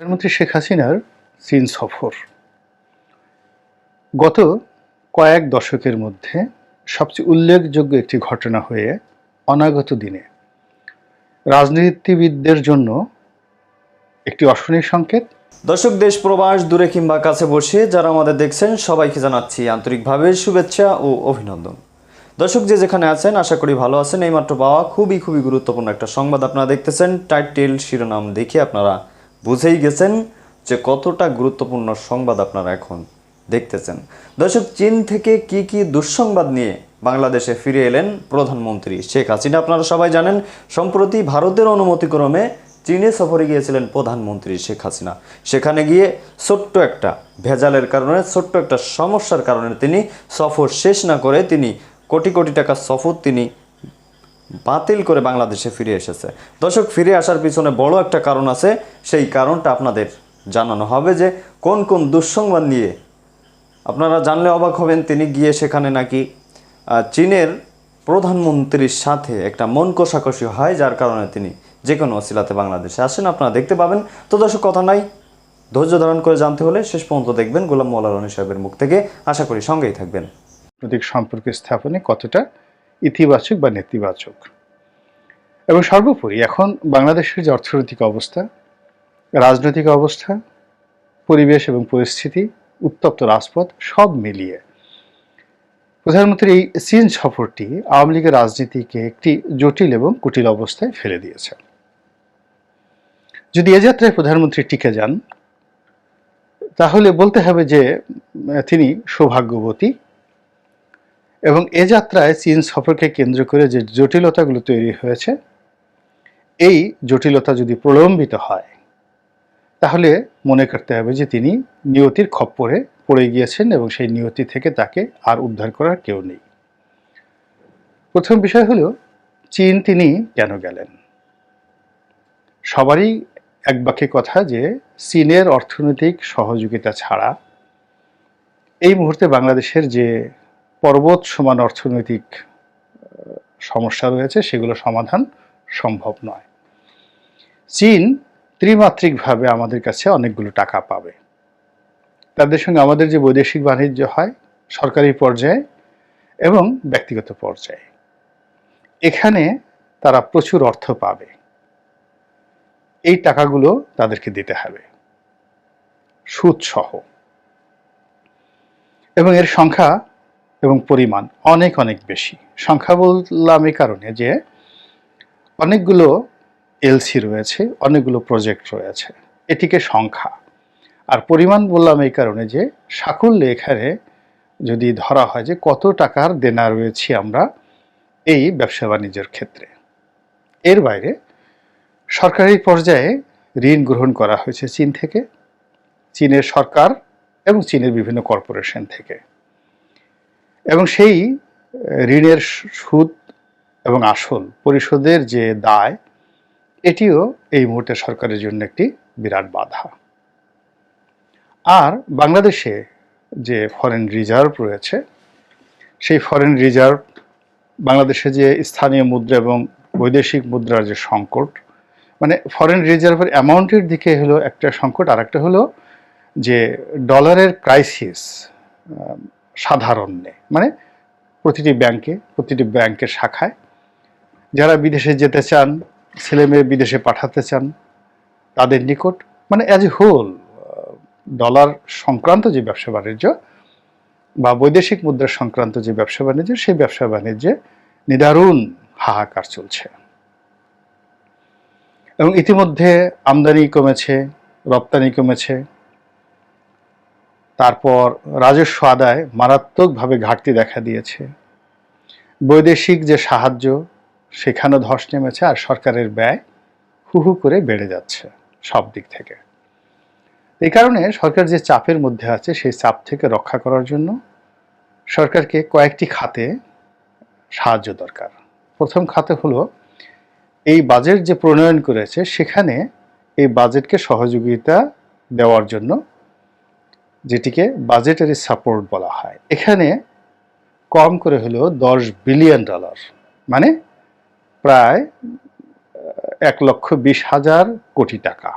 প্রধানমন্ত্রী শেখ হাসিনার চীন সফর। গত কয়েক দশকের মধ্যে সবচেয়ে উল্লেখযোগ্য একটি ঘটনা হয়ে অনাগত দিনে রাজনীতিবিদদের জন্য একটি অশনি সংকেত। দর্শক, দেশ, প্রবাস দূরে কিংবা কাছে বসে যারা আমাদের দেখছেন, সবাইকে জানাচ্ছি আন্তরিকভাবে শুভেচ্ছা ও অভিনন্দন। দর্শক, যে যেখানে আছেন, আশা করি ভালো আছেন। এইমাত্র পাওয়া খুবই খুবই গুরুত্বপূর্ণ একটা সংবাদ আপনারা দেখতেছেন। টাইটেল শিরোনাম দেখে আপনারা বুঝেই গেছেন যে কতটা গুরুত্বপূর্ণ সংবাদ আপনারা এখন দেখতেছেন। দর্শক, চীন থেকে কি কি দুঃসংবাদ নিয়ে বাংলাদেশে ফিরে এলেন প্রধানমন্ত্রী শেখ হাসিনা, আপনারা সবাই জানেন, সম্প্রতি ভারতের অনুমতিক্রমে চীনে সফরে গিয়েছিলেন প্রধানমন্ত্রী শেখ হাসিনা। সেখানে গিয়ে ছোট্ট একটা ভেজালের কারণে, ছোট্ট একটা সমস্যার কারণে তিনি সফর শেষ না করে তিনি কোটি কোটি টাকা সফর তিনি বাতিল করে বাংলাদেশে ফিরে এসেছে। দর্শক, ফিরে আসার পিছনে বড় একটা কারণ আছে। সেই কারণটা আপনাদের জানানো হবে যে কোন কোন দুঃসংবাদ নিয়ে আপনারা জানলে অবাক হবেন, তিনি গিয়ে সেখানে নাকি চীনের প্রধানমন্ত্রীর সাথে একটা মন কষাকষি হয়, যার কারণে তিনি যে কোনো অসিলাতে বাংলাদেশে আসেন। আপনারা দেখতে পাবেন। তো দর্শক, কথা নাই। ধৈর্য ধারণ করে জানতে হলে শেষ পর্যন্ত দেখবেন গোলাম মোল্লা রনি সাহেবের মুখ থেকে। আশা করি সঙ্গেই থাকবেন। সম্পর্ক স্থাপনে কতটা ইতিবাচক বা নেতিবাচক। এবং সর্বোপরি এখন বাংলাদেশের যে অর্থনৈতিক অবস্থা, রাজনৈতিক অবস্থা, পরিবেশ এবং পরিস্থিতি, উত্তপ্ত রাজপথ সব মিলিয়ে প্রধানমন্ত্রীর এই চীন সফরটি আওয়ামী লীগের রাজনীতিকে একটি জটিল এবং কুটিল অবস্থায় ফেলে দিয়েছে। যদি এ যাত্রায় প্রধানমন্ত্রী টিকে যান, তাহলে বলতে হবে যে তিনি সৌভাগ্যবতী এবং এ যাত্রায় চীন সফরকে কেন্দ্র করে যে জটিলতাগুলো তৈরি হয়েছে, এই জটিলতা যদি প্রলম্বিত হয়, তাহলে মনে করতে হবে যে তিনি নিয়তির খপ্পরে পড়ে গিয়েছেন এবং সেই নিয়তি থেকে তাকে আর উদ্ধার করার কেউ নেই। প্রথম বিষয় হলো, চীন তিনি কেন গেলেন? সবারই এক বাক্যে কথা যে চীনের অর্থনৈতিক সহযোগিতা ছাড়া এই মুহূর্তে বাংলাদেশের যে পর্বত সমান অর্থনৈতিক সমস্যা রয়েছে, সেগুলো সমাধান সম্ভব নয়। চীন ত্রিমাত্রিকভাবে আমাদের কাছে অনেকগুলো টাকা পাবে। তাদের সঙ্গে আমাদের যে বৈদেশিক বাণিজ্য হয়, সরকারি পর্যায়ে এবং ব্যক্তিগত পর্যায়ে। এখানে তারা প্রচুর অর্থ পাবে। এই টাকাগুলো তাদেরকে দিতে হবে। সুদ সহ এবং এর সংখ্যা এবং পরিমাণ অনেক অনেক বেশি। সংখ্যা বললাম এই কারণে যে অনেকগুলো এলসি রয়েছে, অনেকগুলো প্রজেক্ট রয়েছে, এটিকে সংখ্যা আর পরিমাণ বললাম এই কারণে যে সাকল্যে এখানে যদি ধরা হয় যে কত টাকার দেনা রয়েছি আমরা এই ব্যবসা বাণিজ্যের ক্ষেত্রে। এর বাইরে সরকারি পর্যায়ে ঋণ গ্রহণ করা হয়েছে চীন থেকে, চীনের সরকার এবং চীনের বিভিন্ন কর্পোরেশন থেকে। এবং সেই ঋণের সুদ এবং আসল পরিশোধের যে দায়, এটিও এই মুহূর্তে সরকারের জন্য একটি বিরাট বাধা। আর বাংলাদেশে যে ফরেন রিজার্ভ রয়েছে, সেই ফরেন রিজার্ভ বাংলাদেশে যে স্থানীয় মুদ্রা এবং বৈদেশিক মুদ্রার যে সংকট মানে ফরেন রিজার্ভের অ্যামাউন্টের দিকে হলো একটা সংকট আর একটা হলো যে ডলারের ক্রাইসিস সাধারণে। মানে প্রতিটি ব্যাংকে, প্রতিটি ব্যাংকের শাখায় যারা বিদেশে যেতে চান, ছেলে মেয়ে বিদেশে পাঠাতে চান, তাদের নিকট মানে অ্যাজ এ হোল ডলার সংক্রান্ত যে ব্যবসা বাণিজ্য বা বৈদেশিক মুদ্রা সংক্রান্ত যে ব্যবসা বাণিজ্য, সেই ব্যবসা বাণিজ্যে নিদারুণ হাহাকার চলছে। এবং ইতিমধ্যে আমদানি কমেছে, রপ্তানি কমেছে তারপর রাজস্ব আদায় মারাত্মকভাবে ঘাটতি দেখা দিয়েছে। বৈদেশিক যে সাহায্য সেখানেও ধস নেমেছে আর সরকারের ব্যয় হু হু করে বেড়ে যাচ্ছে সব দিক থেকে। এই কারণে সরকার যে চাপের মধ্যে আছে, সেই চাপ থেকে রক্ষা করার জন্য সরকারকে কয়েকটি খাতে সাহায্য দরকার। প্রথম খাতে হলো, এই বাজেট যে প্রণয়ন করেছে, সেখানে এই বাজেটকে সহযোগিতা দেওয়ার জন্য যেটিকে বাজেটারি সাপোর্ট বলা হয়। এখানে কম করে হলেও দশ বিলিয়ন ডলার মানে প্রায় এক লক্ষ বিশ হাজার কোটি টাকা।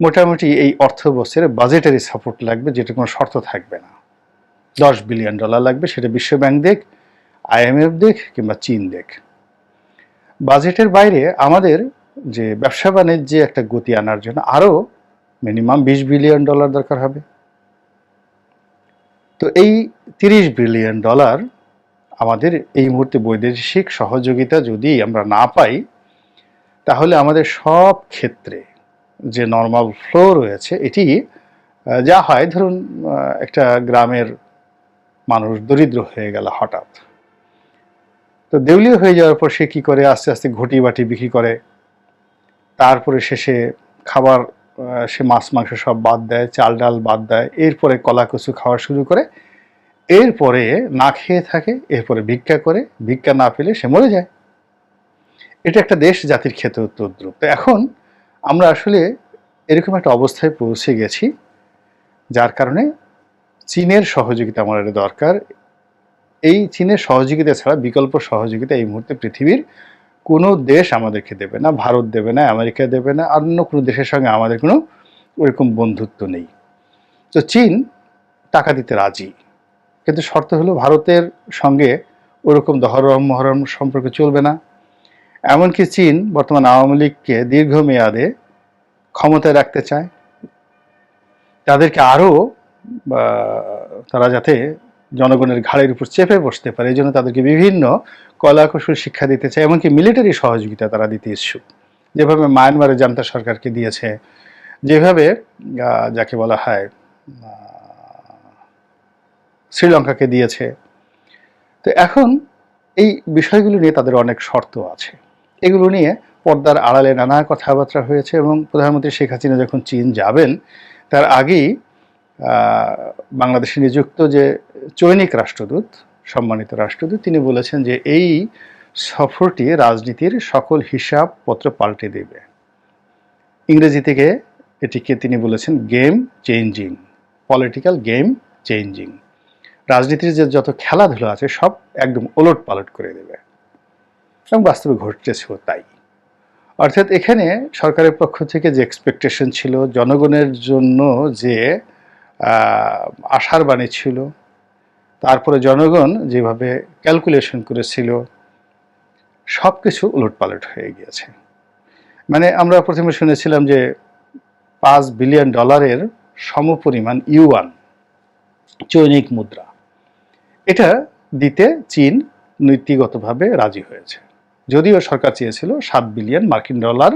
মোটামুটি এই অর্থ বছরে বাজেটারি সাপোর্ট লাগবে, যেটা কোনো শর্ত থাকবে না। দশ বিলিয়ন ডলার লাগবে, সেটা বিশ্বব্যাংক দেখ আইএমএফ দেখ, কিংবা চীন দেখ। বাজেটের বাইরে আমাদের যে ব্যবসা বাণিজ্যে একটা গতি আনার জন্য আরও মিনিমাম বিশ বিলিয়ন ডলার দরকার হবে। তো এই তিরিশ বিলিয়ন ডলার আমাদের এই মুহূর্তে বৈদেশিক সহযোগিতা যদি আমরা না পাই, তাহলে আমাদের সব ক্ষেত্রে যে নর্মাল ফ্লো রয়েছে, এটি যা হয়, ধরুন একটা গ্রামের মানুষ দরিদ্র হয়ে গেল হঠাৎ। তো দেউলিয়া হয়ে যাওয়ার পর সে কী করে? আস্তে আস্তে ঘটি বাটি বিক্রি করে। তারপরে শেষে খাবার সে মাছ মাংস সব বাদ দেয়, চাল ডাল বাদ দেয়, এরপরে কলা কচু খাওয়া শুরু করে, এরপরে না খেয়ে থাকে, এরপরে ভিক্ষা করে, ভিক্ষা না পেলে সে মরে যায়। এটা একটা দেশ জাতির ক্ষেত্রে তদ্রুপ তো এখন আমরা আসলে এরকম একটা অবস্থায় পৌঁছে গেছি, যার কারণে চীনের সহযোগিতা আমার আমাদের দরকার। এই চীনের সহযোগিতা ছাড়া বিকল্প সহযোগিতা এই মুহূর্তে পৃথিবীর কোনো দেশ আমাদেরকে দেবে না, ভারত দেবে না, আমেরিকা দেবে না অন্য কোনো দেশের সঙ্গে আমাদের কোনো ওরকম বন্ধুত্ব নেই। তো চীন টাকা দিতে রাজি, কিন্তু শর্ত হলো ভারতের সঙ্গে ওরকম দহরম মহরম সম্পর্ক চলবে না। এমনকি চীন বর্তমান আওয়ামী লীগকে দীর্ঘমেয়াদে ক্ষমতায় রাখতে চায়। তাদেরকে আরও তারা যাতে জনগণের ঘাড়ের উপর চেপে বসতে পারে, এই জন্য তাদেরকে বিভিন্ন কলা কৌশল শিক্ষা দিতে চায়, এমনকি মিলিটারি সহযোগিতা তারা দিতে ইচ্ছুক। যেভাবে মায়ানমারের জান্তা সরকারকে দিয়েছে, যেভাবে যাকে বলা হয় শ্রীলঙ্কাকে দিয়েছে। তো এখন এই বিষয়গুলো নিয়ে তাদের অনেক শর্ত আছে। এগুলো নিয়ে পর্দার আড়ালে নানা কথাবার্তা হয়েছে এবং প্রধানমন্ত্রী শেখ হাসিনা যখন চীন যাবেন, তার আগেই বাংলাদেশে নিযুক্ত যে চৈনিক রাষ্ট্রদূত সম্মানিত রাষ্ট্রদূত, তিনি বলেছেন যে এই সফরটি রাজনীতির সকল হিসাবপত্র পাল্টে দেবে। ইংরেজি থেকে এটিকে তিনি বলেছেন game changing, political game changing. রাজনীতির যে যত খেলাধুলা আছে সব একদম ওলট পালট করে দেবে। এবং বাস্তবে ঘটতেছেও তাই। অর্থাৎ এখানে সরকারের পক্ষ থেকে যে এক্সপেকটেশন ছিল, জনগণের জন্য যে আশার বাণী ছিল তারপরে জনগণ যেভাবে ক্যালকুলেশন করেছিল সব কিছু উলটপালট হয়ে গিয়েছে। মানে আমরা প্রথমে শুনেছিলাম যে পাঁচ বিলিয়ন ডলারের সমপরিমাণ ইউয়ান চৈনিক মুদ্রা। এটা দিতে চীন নীতিগতভাবে রাজি হয়েছে। যদিও সরকার চেয়েছিল সাত বিলিয়ন মার্কিন ডলার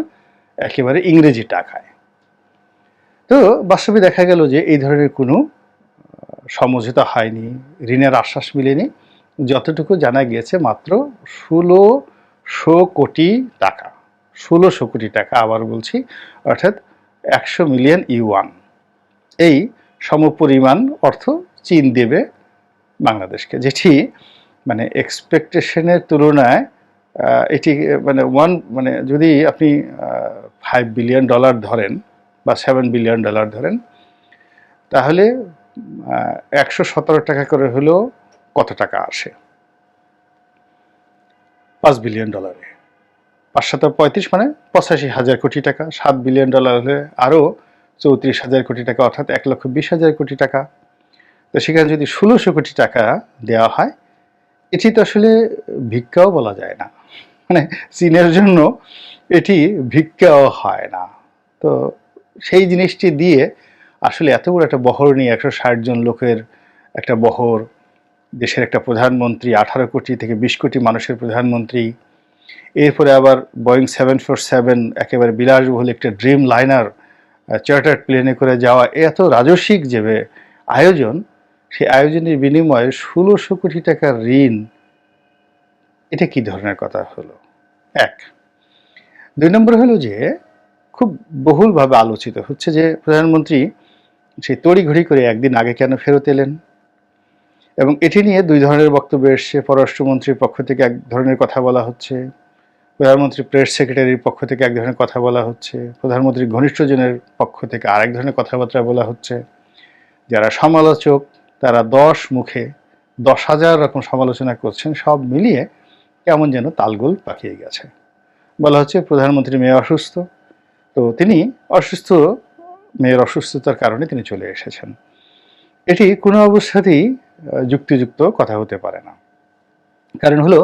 একেবারে ইংরেজি টাকায়। তো বাস্তবে দেখা গেল যে এই ধরনের কোনো সমঝোতা হয়নি, ঋণের আশ্বাস মিলেনি, যতটুকু জানা গিয়েছে মাত্র ষোলোশো কোটি টাকা, ষোলোশো কোটি টাকা আবার বলছি, অর্থাৎ একশো মিলিয়ন ইউয়ান। এই সমপরিমাণ অর্থ চীন দেবে বাংলাদেশকে, যেটি মানে এক্সপেকটেশনের তুলনায় এটি মানে ওয়ান মানে যদি আপনি ফাইভ বিলিয়ন ডলার ধরেন বা সেভেন বিলিয়ন ডলার ধরেন, তাহলে একশো সতেরো টাকা করে হলেও কত টাকা আসে? পাঁচ বিলিয়ন ডলারে। পাঁচশত পঁয়ত্রিশ মানে পঁচাশি হাজার কোটি টাকা। সাত বিলিয়ন ডলার হলে আরও চৌত্রিশ হাজার কোটি টাকা, অর্থাৎ এক লক্ষ বিশ হাজার কোটি টাকা। তো সেখানে যদি ষোলোশো কোটি টাকা দেওয়া হয়, এটি তো আসলে ভিক্ষাও বলা যায় না। মানে চীনের জন্য এটি ভিক্ষাও হয় না। তো সেই জিনিসটি দিয়ে আসলে এত বড় একটা বহর নিয়ে একশো ষাট জন লোকের একটা বহর, দেশের একটা প্রধানমন্ত্রী, আঠারো কোটি থেকে বিশ কোটি মানুষের প্রধানমন্ত্রী, এরপরে আবার বোয়িং সেভেন ফোর সেভেন একেবারে বিলাসবহুল একটা ড্রিম লাইনার চার্টার প্লেনে করে যাওয়া, এত রাজস্বিক যে আয়োজন, সেই আয়োজনের বিনিময়ে ষোলোশো কোটি টাকার ঋণ, এটা কি ধরনের কথা হলো? এক। দুই নম্বর হলো যে, খুব বহুলভাবে আলোচিত হচ্ছে যে প্রধানমন্ত্রী সেই তড়িঘড়ি করে একদিন আগে কেন ফেরত এলেন? এবং এটি নিয়ে দুই ধরনের বক্তব্য এসছে। পররাষ্ট্রমন্ত্রীর পক্ষ থেকে এক ধরনের কথা বলা হচ্ছে। প্রধানমন্ত্রী প্রেস সেক্রেটারির পক্ষ থেকে এক ধরনের কথা বলা হচ্ছে। প্রধানমন্ত্রীর ঘনিষ্ঠজনের পক্ষ থেকে আরেক ধরনের কথাবার্তা বলা হচ্ছে। যারা সমালোচক, তারা দশ মুখে দশ হাজার রকম সমালোচনা করছেন, সব মিলিয়ে কেমন যেন তালগোল পাকিয়ে গেছে। বলা হচ্ছে, প্রধানমন্ত্রী মেয়ে অসুস্থ। তো তিনি অসুস্থ মেয়ের অসুস্থতার কারণে তিনি চলে এসেছেন। এটি কোনো অবস্থাতেই যুক্তিযুক্ত কথা হতে পারে না। কারণ হলো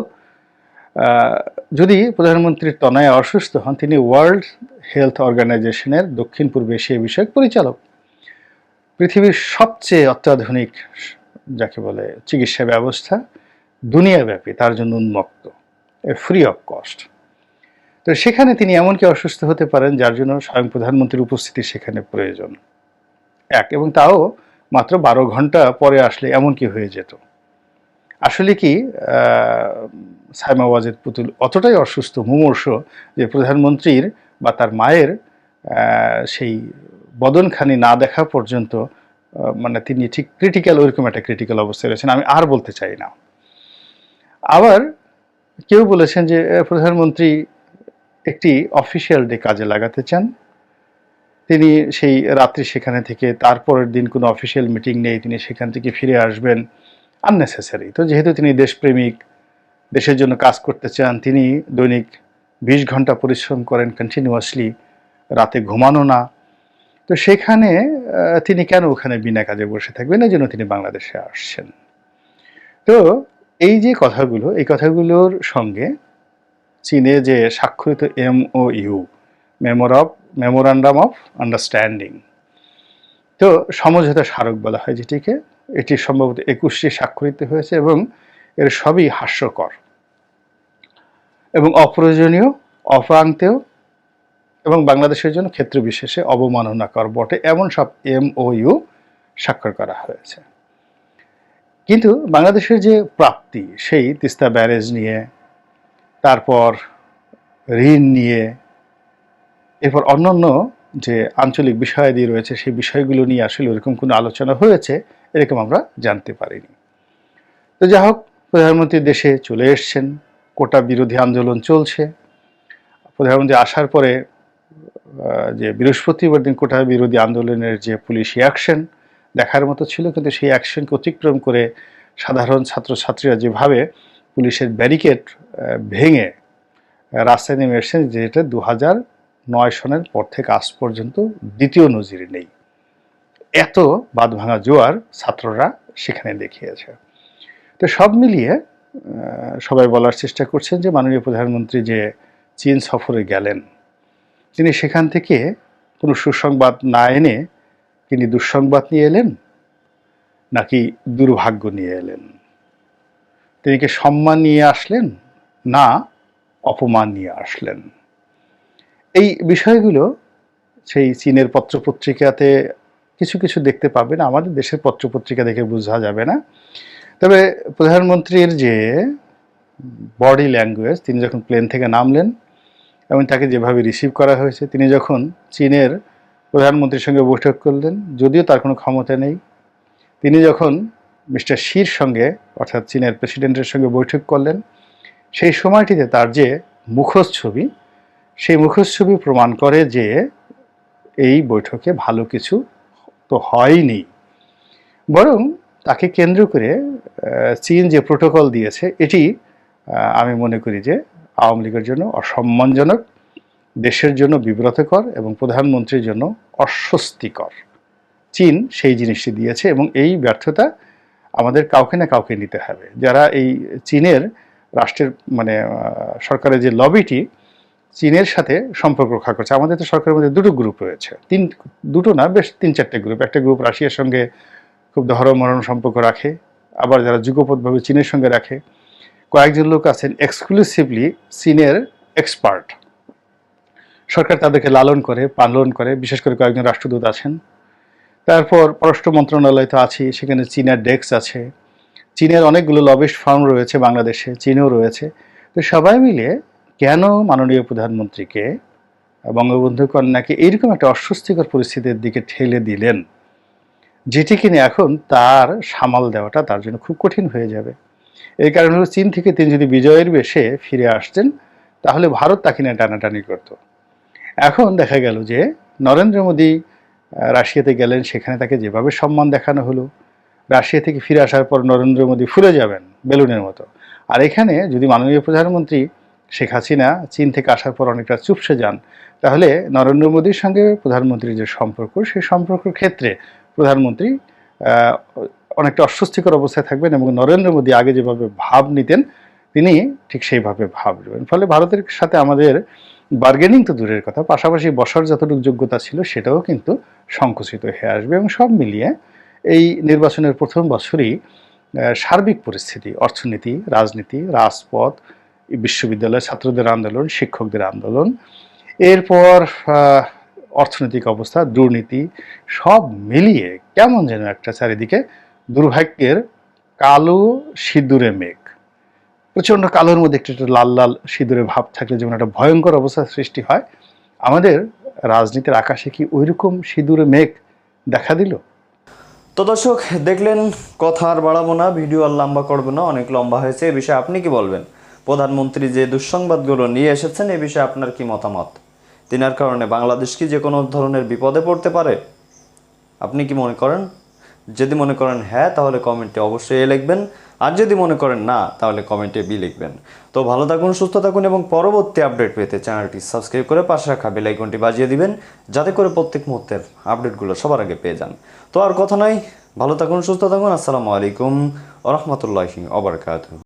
যদি প্রধানমন্ত্রীর তনয় অসুস্থ হন, তিনি ওয়ার্ল্ড হেলথ অর্গানাইজেশনের দক্ষিণ পূর্ব এশিয়া বিষয়ক পরিচালক। পৃথিবীর সবচেয়ে অত্যাধুনিক, যাকে বলে চিকিৎসা ব্যবস্থা, দুনিয়াব্যাপী, তার জন্য উন্মুক্ত। ফ্রি অফ কস্ট তো সেখানে তিনি এমনকি অসুস্থ হতে পারেন যার জন্য স্বয়ং প্রধানমন্ত্রীর উপস্থিতি সেখানে প্রয়োজন? এক, এবং তাও মাত্র বারো ঘণ্টা পরে আসলে এমন কি হয়ে যেত? আসলে কি সাইমা ওয়াজেদ পুতুল অতটাই অসুস্থ, মুমর্ষ, যে প্রধানমন্ত্রীর বা তার মায়ের সেই বদনখানি না দেখা পর্যন্ত মানে তিনি ঠিক ক্রিটিক্যাল ওইরকম একটা ক্রিটিক্যাল অবস্থায় রয়েছেন, আমি আর বলতে চাই না। আবার কেউ বলেছেন যে প্রধানমন্ত্রী একটি অফিসিয়াল ডে কাজে লাগাতে চান। তিনি সেই রাত্রি সেখানে থেকে তারপরের দিন কোনো অফিসিয়াল মিটিং নেই, তিনি সেখান থেকে ফিরে আসবেন আননেসেসারি তো যেহেতু তিনি দেশপ্রেমিক, দেশের জন্য কাজ করতে চান, তিনি দৈনিক বিশ ঘণ্টা পরিশ্রম করেন কন্টিনিউয়াসলি রাতে ঘুমানো না। তো সেখানে তিনি কেন ওখানে বিনা কাজে বসে থাকবেন? এই জন্য তিনি বাংলাদেশে আসছেন। তো এই যে কথাগুলো, এই কথাগুলোর সঙ্গে চীনে যে স্বাক্ষরিত M O U memo of memorandum of understanding তো সমঝোতা স্মারক বলা হয় যেটিকে। এটি সম্ভবত একুশটি স্বাক্ষরিত হয়েছে এবং এর সবই হাস্যকর। এবং অপ্রয়োজনীয় অপ্রান্তেও এবং বাংলাদেশের জন্য ক্ষেত্র বিশেষে অবমাননাকর বটে এমন সব এম ও ইউ স্বাক্ষর করা হয়েছে। কিন্তু বাংলাদেশের যে প্রাপ্তি, সেই তিস্তা ব্যারেজ নিয়ে তারপর ঋণ নিয়ে, এরপর অন্যান্য যে আঞ্চলিক বিষয়াদি রয়েছে, সেই বিষয়গুলো নিয়ে আসলে ওরকম কোনো আলোচনা হয়েছে, এরকম আমরা জানতে পারিনি। তো যা হোক, প্রধানমন্ত্রী দেশে চলে এসছেন, কোটা বিরোধী আন্দোলন চলছে। প্রধানমন্ত্রী আসার পরে যে বৃহস্পতিবার দিন কোটা বিরোধী আন্দোলনের যে পুলিশি অ্যাকশন দেখার মতো ছিল, কিন্তু সেই অ্যাকশনকে অতিক্রম করে সাধারণ ছাত্রছাত্রীরা যেভাবে পুলিশের ব্যারিকেড ভেঙে রাস্তায় নেমে এসেছেন, যেটা দু হাজার নয় সনের পর থেকে আজ পর্যন্ত দ্বিতীয় নজির নেই। এত বাদ ভাঙা জোয়ার ছাত্ররা সেখানে দেখিয়েছে। তো সব মিলিয়ে সবাই বলার চেষ্টা করছেন যে মাননীয় প্রধানমন্ত্রী যে চীন সফরে গেলেন, তিনি সেখান থেকে কোনো সুসংবাদ না এনে তিনি দুঃসংবাদ নিয়ে এলেন, নাকি দুর্ভাগ্য নিয়ে এলেন? তিনি কি সম্মান নিয়ে আসলেন? না, অপমান নিয়ে আসলেন। এই বিষয়গুলো সেই চীনের পত্রপত্রিকাতে কিছু কিছু দেখতে পাবেন। আমাদের দেশের পত্রপত্রিকা দেখে বোঝা যাবে না। তবে প্রধানমন্ত্রীর যে বডি ল্যাঙ্গুয়েজ, তিনি যখন প্লেন থেকে নামলেন এবং তাকে যেভাবে রিসিভ করা হয়েছে, তিনি যখন চীনের প্রধানমন্ত্রীর সঙ্গে বৈঠক করলেন, যদিও তার কোনো ক্ষমতা নেই, তিনি যখন মিস্টার শির সঙ্গে, অর্থাৎ চীনের প্রেসিডেন্টের সঙ্গে বৈঠক করলেন। সেই সময়টিতে তার যে মুখোশ ছবি, সেই মুখোশ ছবি প্রমাণ করে যে এই বৈঠকে ভালো কিছু তো হয়নি। বরং তাকে কেন্দ্র করে চীন যে প্রোটোকল দিয়েছে, এটি আমি মনে করি যে আওয়ামী লীগের জন্য অসম্মানজনক, দেশের জন্য বিব্রতকর এবং প্রধানমন্ত্রীর জন্য অস্বস্তিকর। চীন সেই জিনিসটি দিয়েছে এবং এই ব্যর্থতা আমাদের কাউকে না কাউকে নিতে হবে। যারা এই চীনের রাষ্ট্রের মানে সরকারের যে লবিটি চীনের সাথে সম্পর্ক রক্ষা করছে। আমাদের তো সরকারের মধ্যে দুটো গ্রুপ রয়েছে। তিন, দুটো না, বেশ তিন চারটে গ্রুপ একটা গ্রুপ রাশিয়ার সঙ্গে খুব ধর্মমরণ সম্পর্ক রাখে, আবার যারা যুগপথভাবে চীনের সঙ্গে রাখে, কয়েকজন লোক আছেন এক্সক্লুসিভলি চীনের এক্সপার্ট সরকার তাদেরকে লালন করে, পালন করে, বিশেষ করে কয়েকজন রাষ্ট্রদূত আছেন। তারপর পররাষ্ট্র মন্ত্রণালয় তো আছে সেখানে চীনের ডেস্ক আছে। চীনের অনেকগুলো লবিস্ট ফার্ম রয়েছে বাংলাদেশে, চীনেও রয়েছে। তো সবাই মিলে কেন মাননীয় প্রধানমন্ত্রীকে বঙ্গবন্ধু কন্যাকে এইরকম একটা অস্বস্তিকর পরিস্থিতির দিকে ঠেলে দিলেন, যেটি কিনে এখন তার সামাল দেওয়াটা তার জন্য খুব কঠিন হয়ে যাবে। এই কারণে হলো চীন থেকে তিনি যদি বিজয়ের বেশে ফিরে আসতেন, তাহলে ভারত তাকে নিয়ে টানাটানি করত। এখন দেখা গেল যে নরেন্দ্র মোদী রাশিয়াতে গেলেন, সেখানে তাকে যেভাবে সম্মান দেখানো হলো, রাশিয়া থেকে ফিরে আসার পর নরেন্দ্র মোদী ফুলে যাবেন বেলুনের মতো। আর এখানে যদি মাননীয় প্রধানমন্ত্রী শেখ হাসিনা চীন থেকে আসার পর অনেকটা চুপসে যান, তাহলে নরেন্দ্র মোদীর সঙ্গে প্রধানমন্ত্রীর যে সম্পর্ক, সেই সম্পর্কের ক্ষেত্রে প্রধানমন্ত্রী অনেকটা অস্বস্তিকর অবস্থায় থাকবেন এবং নরেন্দ্র মোদী আগে যেভাবে ভাব নিতেন, তিনি ঠিক সেইভাবে ভাব নেবেন। ফলে ভারতের সাথে আমাদের বার্গেনিং তো দূরের কথা, পাশাপাশি বসার যতটুকু যোগ্যতা ছিল সেটাও কিন্তু সংকুচিত হয়ে আসবে এবং সব মিলিয়ে এই নির্বাচনের প্রথম বছরই সার্বিক পরিস্থিতি, অর্থনীতি, রাজনীতি, রাজপথ এই বিশ্ববিদ্যালয়ের ছাত্রদের আন্দোলন, শিক্ষকদের আন্দোলন, এরপর অর্থনৈতিক অবস্থা, দুর্নীতি, সব মিলিয়ে কেমন যেন একটা চারিদিকে দুর্ভাগ্যের কালো সিঁদুরে মেঘ। প্রচণ্ড কালোর মধ্যে একটু একটু লাল লাল সিঁদুরে ভাব থাকলে যেমন একটা ভয়ঙ্কর অবস্থার সৃষ্টি হয়, আমাদের রাজনীতির আকাশে কি ওইরকম সিঁদুরে মেঘ দেখা দিল? তো দর্শক, দেখলেন কথা আর বাড়াবো না, ভিডিও আর লম্বা করব না, অনেক লম্বা হয়েছে, এ বিষয়ে আপনি কি বলবেন? প্রধানমন্ত্রী যে দুঃসংবাদগুলো নিয়ে এসেছেন, এ বিষয়ে আপনার কি মতামত? তিনার কারণে বাংলাদেশ কি যে কোনো ধরনের বিপদে পড়তে পারে? আপনি কি মনে করেন? যদি মনে করেন হ্যাঁ তাহলে কমেন্টে অবশ্যই এ লিখবেন। আর যদি মনে করেন না, তাহলে কমেন্টে বি লিখবেন। তো ভালো থাকুন, সুস্থ থাকুন এবং পরবর্তী আপডেট পেতে চ্যানেলটি সাবস্ক্রাইব করে পাশে রাখা বেলাইকনটি বাজিয়ে দিবেন, যাতে করে প্রত্যেক মুহূর্তের আপডেটগুলো সবার আগে পেয়ে যান। তো আর কথা নাই, ভালো থাকুন, সুস্থ থাকুন, আসসালামু আলাইকুম রহমতুল্লাহি অবরকাত